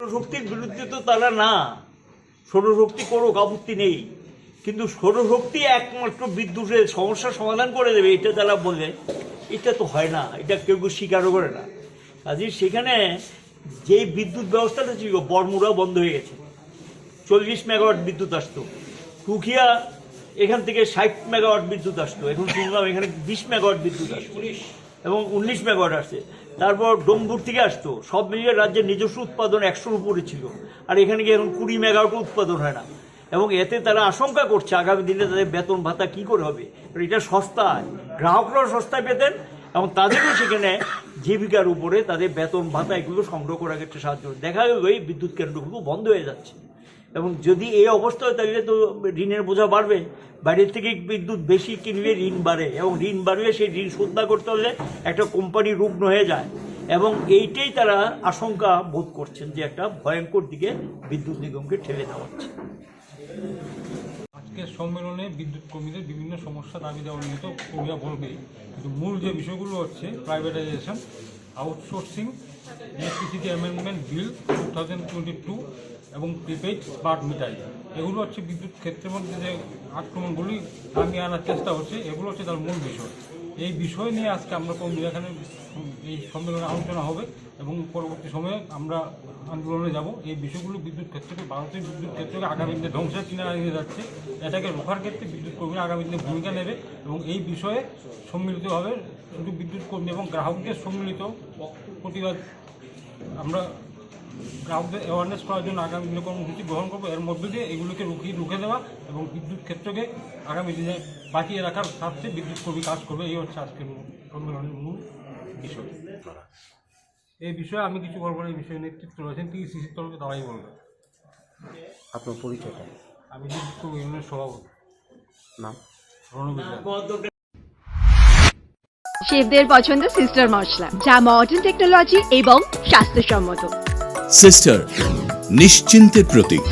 সৌরশক্তির বিরুদ্ধে তো তারা না। সৌরশক্তি করুক আপত্তি নেই। কিন্তু সৌরশক্তি একমাত্র বিদ্যুতের সমস্যার সমাধান করে দেবে, এটা তারা বলে। এটা তো হয় না, এটা কেউ কেউ স্বীকারও করে না। কাজে সেখানে যে বিদ্যুৎ ব্যবস্থাটা ছিল বর্মুরা বন্ধ হয়ে গেছে। চল্লিশ মেগাওয়াট বিদ্যুৎ আসতো। টুকিয়া এখান থেকে ষাট মেগাওয়াট বিদ্যুৎ আসতো। এখন শুনলাম এখানে বিশ মেগাওয়াট বিদ্যুৎ আসতো। এবং উনিশ মেগাওয়াট আসছে। তারপর ডোমপুর থেকে আসতো। সব মিলিয়ে রাজ্যের নিজস্ব উৎপাদন একশোর উপরে ছিল। আর এখানে গিয়ে এখন কুড়ি মেগাওয়াট উৎপাদন হয় না। এবং এতে তারা আশঙ্কা করছে, আগামী দিনে তাদের বেতন ভাতা কি করে হবে? এটা সস্তায়। গ্রাহকরাও সস্তায় পেতেন এবং তাদেরও সেখানে জীবিকার উপরে তাদের বেতন ভাতা এগুলো সংগ্রহ করার ক্ষেত্রে সাহায্য। দেখা গেল এই বিদ্যুৎ কেন্দ্রগুলো বন্ধ হয়ে যাচ্ছে। এবং যদি এই অবস্থা হয়, তাহলে তো ঋণের বোঝা বাড়বে। বাইরের থেকে বিদ্যুৎ বেশি কিনলে ঋণ বাড়ে এবং ঋণ বাড়লে সেই ঋণ শোধ করতে হলে একটা কোম্পানি রুগ্ন হয়ে যায়। এবং এইটাই তারা আশঙ্কা বোধ করছেন যে একটা ভয়ঙ্কর দিকে বিদ্যুৎ নিগমকে ঠেলে দেওয়া হচ্ছে। আজকের সম্মেলনে বিদ্যুৎ কর্মীদের বিভিন্ন সমস্যা দাবি দেওয়া নিয়ে তো কর্মীরা বলবেই। কিন্তু মূল যে বিষয়গুলো হচ্ছে privatisation outsourcing electricity amendment bill two thousand twenty two এবং প্রিপেড স্মার্ট মিটার এগুলো হচ্ছে বিদ্যুৎ ক্ষেত্রের মধ্যে যে আক্রমণগুলি নামিয়ে আনার চেষ্টা হচ্ছে, এগুলো হচ্ছে তার মূল বিষয়। এই বিষয় নিয়ে আজকে আমরা কর্মীরা এখানে এই সম্মেলনে আলোচনা হবে এবং পরবর্তী সময়ে আমরা আন্দোলনে যাব। এই বিষয়গুলো বিদ্যুৎ ক্ষেত্রকে, ভারতের বিদ্যুৎ ক্ষেত্রকে আগামী দিনে ধ্বংসের কিনারা নিয়ে যাচ্ছে। এটাকে রোখার ক্ষেত্রে বিদ্যুৎ কর্মীরা আগামী দিনে ভূমিকা নেবে এবং এই বিষয়ে সম্মিলিতভাবে শুধু বিদ্যুৎ কর্মী এবং গ্রাহকদের সম্মিলিত প্রতিবাদ আমরা গ্রাহকদের অ্যাওয়ারনেস করার জন্য আগামী দিনে কর্মসূচি গ্রহণ করব। এর মধ্যে দিয়ে এগুলোকে রুখিয়ে রুখে দেওয়া এবং বিদ্যুৎ ক্ষেত্রকে আগামী দিনে বাঁচিয়ে রাখার স্বার্থে বিদ্যুৎ কর্মী কাজ করবে। এই হচ্ছে আজকের সম্মেলনের মূল এই বিষয়ে আমি কিছু বলব না এই বিষয়ে নেতৃত্ব রয়েছেন তিনি সিসির তরফে তারাই বলবে। আপনার পরিচয়টা আমি কর্মী ইউনিয়নের সভাপতি। নাম? রণবীর শেফদের পছন্দ সিস্টার মশলা যা মডার্ন টেকনোলজি এবং স্বাস্থ্যসম্মত। সিস্টার নিশ্চিন্তের প্রতীক।